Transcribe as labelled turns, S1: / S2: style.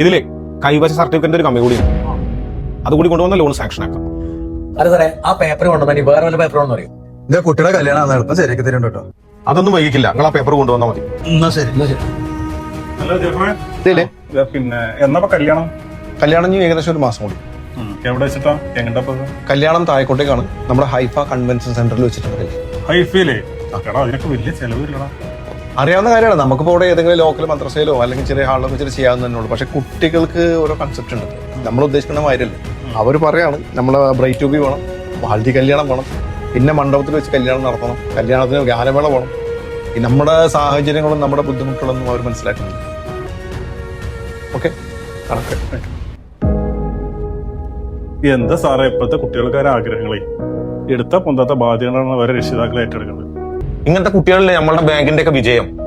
S1: ഇതിലെ കൈവശ സർട്ടിഫിക്കറ്റ് ഒരു കമ്മി കൂടിയുണ്ട്. അതുകൂടി കൊണ്ടുവന്ന ലോൺ സാങ്ഷൻ ആക്കാം.
S2: അത് സാറേ ആ പേപ്പർ കൊണ്ടുവന്നാൽ വേറെ വല്ല പേപ്പർ
S3: എന്റെ കുട്ടിയുടെ കല്യാണം നടത്താൻ ശരിയാക്കി തരുന്നുണ്ട് കേട്ടോ.
S1: അതൊന്നും വൈകിക്കില്ല. നിങ്ങൾ ആ പേപ്പർ കൊണ്ടുവന്നാൽ മതി.
S3: എന്നാ ശരി
S2: എന്നാ ശരി.
S4: ഹലോ ജെഫ്രെ
S5: ഇതില്ലേ
S4: ഇത് പിന്നെ എന്നപ്പോ കല്യാണം?
S5: കല്യാണം ഇനി ഏകദേശം ഒരു മാസം കൂടി.
S4: ഉം. എവിടെ വെച്ചിട്ടാ? എങ്ങോട്ടപ്പോ?
S5: കല്യാണം താഴെക്കോട്ടേക്കാണ്. നമ്മുടെ ഹൈഫ കൺവെൻഷൻ സെന്ററിൽ വെച്ചിട്ടുണ്ട്.
S4: ഹൈഫിയിലേ? എടാ അതിനൊക്കെ വലിയ ചെലവില്ലടാ
S5: അറിയാവുന്ന കാര്യമാണ്. നമുക്കിപ്പോൾ ഇവിടെ ഏതെങ്കിലും ലോക്കൽ മദ്രസയിലോ അല്ലെങ്കിൽ ചെറിയ ഹാളിലോ വെച്ചിട്ട് ചെയ്യാവുന്ന തന്നെയുള്ളൂ പക്ഷെ കുട്ടികൾക്ക് ഓരോ കൺസെപ്റ്റ് ഉണ്ട്. നമ്മൾ ഉദ്ദേശിക്കുന്ന മാതിരല്ലേ അവർ പറയാണ് നമ്മളെ ബ്രൈറ്റ് ടൂബി വേണം വാൽജി കല്യാണം വേണം പിന്നെ മണ്ഡപത്തിൽ വെച്ച് കല്യാണം നടത്തണം കല്യാണത്തിന് ഗാനമേള വേണം. ഈ നമ്മുടെ സാഹചര്യങ്ങളും നമ്മുടെ ബുദ്ധിമുട്ടുകളൊന്നും അവർ മനസ്സിലാക്കുന്നു ഓക്കെ?
S4: എന്താ സാറേ ഇപ്പോഴത്തെ കുട്ടികൾക്കാരെ ആഗ്രഹങ്ങളെ എടുത്ത പൊന്താത്ത ബാധ്യതകളാണ് അവരെ രക്ഷിതാക്കളെ ഏറ്റെടുക്കുന്നത്.
S1: ഇങ്ങനത്തെ കുട്ടികളിലെ നമ്മളുടെ ബാങ്കിന്റെ ഒക്കെ വിജയം?